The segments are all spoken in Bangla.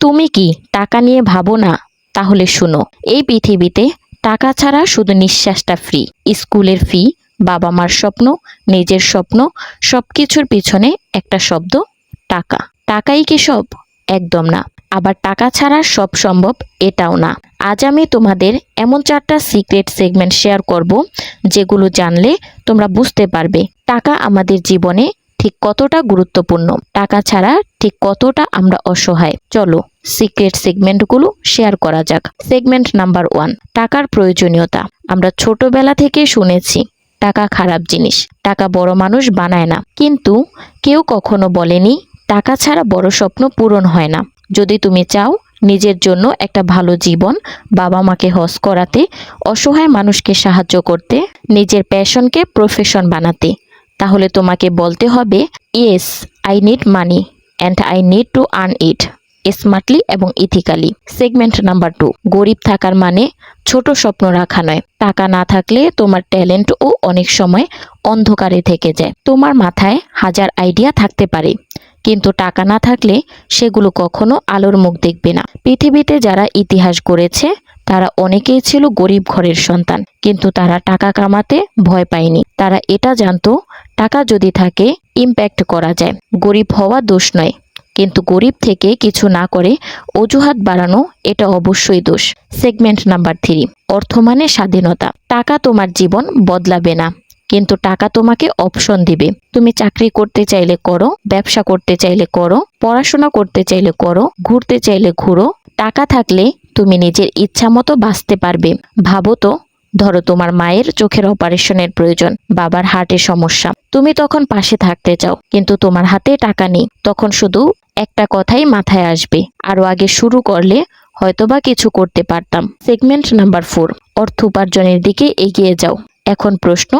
তুমি কি টাকা নিয়ে ভাবো না? তাহলে শুনো, এই পৃথিবীতে টাকা ছাড়া শুধু নিঃশ্বাসটা ফ্রি স্কুলের ফি বাবা মার স্বপ্ন, নিজের স্বপ্ন সব কিছুর পিছনে একটা শব্দ, টাকা। টাকাই কি সব? একদম না। আবার টাকা ছাড়া সব সম্ভব এটাও না। আজ আমি তোমাদের এমন চারটা সিক্রেট সেগমেন্ট শেয়ার করব, যেগুলো জানলে তোমরা বুঝতে পারবে। টাকা আমাদের জীবনে ঠিক কতটা গুরুত্বপূর্ণ? টাকা ছাড়া ঠিক কতটা আমরা অসহায়? চলো সিক্রেট সেগমেন্টগুলো শেয়ার করা যাক। সেগমেন্ট নাম্বার ওয়ান টাকার প্রয়োজনীয়তা। আমরা ছোটবেলা থেকে শুনেছি, টাকা খারাপ জিনিস, টাকা বড় মানুষ বানায় না। কিন্তু কেউ কখনো বলেনি, টাকা ছাড়া বড় স্বপ্ন পূরণ হয় না। যদি তুমি চাও নিজের জন্য একটা ভালো জীবন বাবা মাকে হজ করাতে, অসহায় মানুষকে সাহায্য করতে, নিজের প্যাশনকে প্রফেশন বানাতে তাহলে তোমাকে বলতে হবে yes I need money and I need to earn it smartly এবং ইথিক্যালি সেগমেন্ট নাম্বার টু গরিব থাকার মানে ছোট স্বপ্ন রাখা নয়। টাকা না থাকলে তোমার ট্যালেন্টও অনেক সময় অন্ধকারে থেকে যায়। তোমার মাথায় হাজার আইডিয়া থাকতে পারে, কিন্তু টাকা না থাকলে সেগুলো কখনো আলোর মুখ দেখবে না। পৃথিবীতে যারা ইতিহাস গড়েছে তারা অনেকেই ছিল গরিব ঘরের সন্তান, কিন্তু তারা টাকা কামাতে ভয় পায়নি। তারা এটা জানতো, টাকা যদি থাকে ইম্প্যাক্ট করা যায়। গরিব হওয়া দোষ নয়, কিন্তু গরিব থেকে কিছু না করে অজুহাত বাড়ানো এটা অবশ্যই দোষ। সেগমেন্ট নাম্বার থ্রি অর্থ মানে স্বাধীনতা। টাকা তোমার জীবন বদলাবে না, কিন্তু টাকা তোমাকে অপশন দিবে। তুমি চাকরি করতে চাইলে করো, ব্যবসা করতে চাইলে করো, পড়াশোনা করতে চাইলে করো, ঘুরতে চাইলে ঘুরো। টাকা থাকলে তুমি নিজের ইচ্ছা মতো বাঁচতে পারবে। ভাবো তো, ধরো তোমার মায়ের চোখের অপারেশনের প্রয়োজন, বাবার হার্টের সমস্যা। তুমি তখন পাশে থাকতে চাও, কিন্তু তোমার হাতে টাকা নেই। তখন শুধু একটা কথাই মাথায় আসবে, আরও আগে শুরু করলে হয়তোবা কিছু করতে পারতাম। সেগমেন্ট নাম্বার ফোর অর্থ উপার্জনের দিকে এগিয়ে যাও। এখন প্রশ্ন,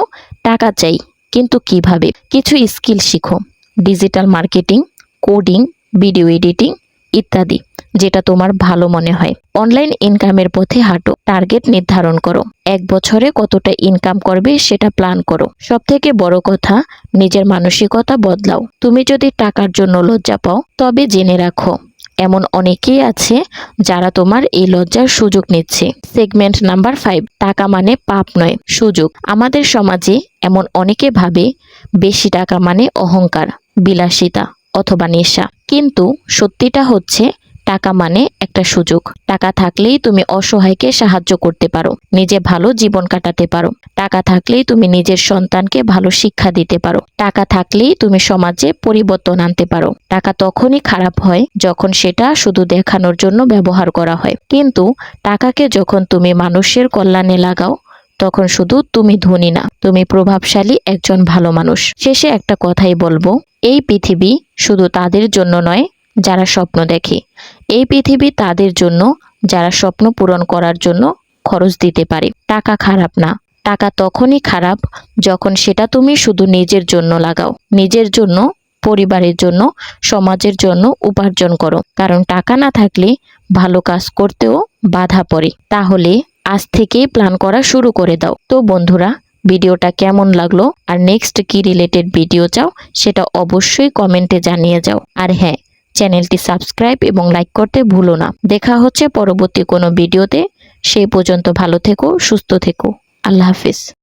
টাকা চাই, কিন্তু কীভাবে? কিছু স্কিল শিখো। Digital marketing, coding, video editing ইত্যাদি। যেটা তোমার ভালো মনে হয়। অনলাইন ইনকামের পথে হাঁটো। টার্গেট নির্ধারণ করো। এক বছরে কতটা ইনকাম করবে সেটা প্ল্যান করো। সব থেকে বড় কথা, নিজের মানসিকতা বদলাও। তুমি যদি টাকার জন্য লজ্জা পাও, তবে জেনে রাখো, এমন অনেকেই আছে যারা তোমার এই লজ্জার সুযোগ নিচ্ছে। সেগমেন্ট নাম্বার ফাইভ টাকা মানে পাপ নয়, সুযোগ। আমাদের সমাজে এমন অনেকে ভাবে, বেশি টাকা মানে অহংকার, বিলাসিতা অথবা নেশা। কিন্তু সত্যিটা হচ্ছে টাকা মানে একটা সুযোগ। টাকা থাকলেই তুমি অসহায়কে সাহায্য করতে পারো, নিজে ভালো জীবন কাটাতে পারো। টাকা থাকলেই তুমি নিজের সন্তানকে ভালো শিক্ষা দিতে পারো। টাকা থাকলেই তুমি সমাজে পরিবর্তন আনতে পারো। টাকা তখনই খারাপ হয় যখন সেটা শুধু দেখানোর জন্য ব্যবহার করা হয়। কিন্তু টাকাকে যখন তুমি মানুষের কল্যাণে লাগাও, তখন শুধু তুমি ধনী না, তুমি প্রভাবশালী একজন ভালো মানুষ। শেষে একটা কথাই বলব, এই পৃথিবী শুধু তাদের জন্য নয়, যারা স্বপ্ন দেখে। এই পৃথিবী তাদের জন্য, যারা স্বপ্ন পূরণ করার জন্য খরচ দিতে পারে। টাকা খারাপ না। টাকা তখনই খারাপ যখন সেটা তুমি শুধু নিজের জন্য লাগাও। নিজের জন্য, পরিবারের জন্য, সমাজের জন্য উপার্জন করো। কারণ টাকা না থাকলে ভালো কাজ করতেও বাধা পড়ে। তাহলে আজ থেকেই প্ল্যান করা শুরু করে দাও। তো বন্ধুরা, ভিডিওটা কেমন লাগল? আর নেক্সট কি রিলেটেড ভিডিও চাও, সেটা অবশ্যই কমেন্টে জানিয়ে যাও। আর হ্যাঁ চ্যানেলটি সাবস্ক্রাইব এবং লাইক করতে ভুলো না। দেখা হচ্ছে পরবর্তী কোনো ভিডিওতে। সেই পর্যন্ত ভালো থেকো, সুস্থ থেকো। আল্লাহ হাফিজ।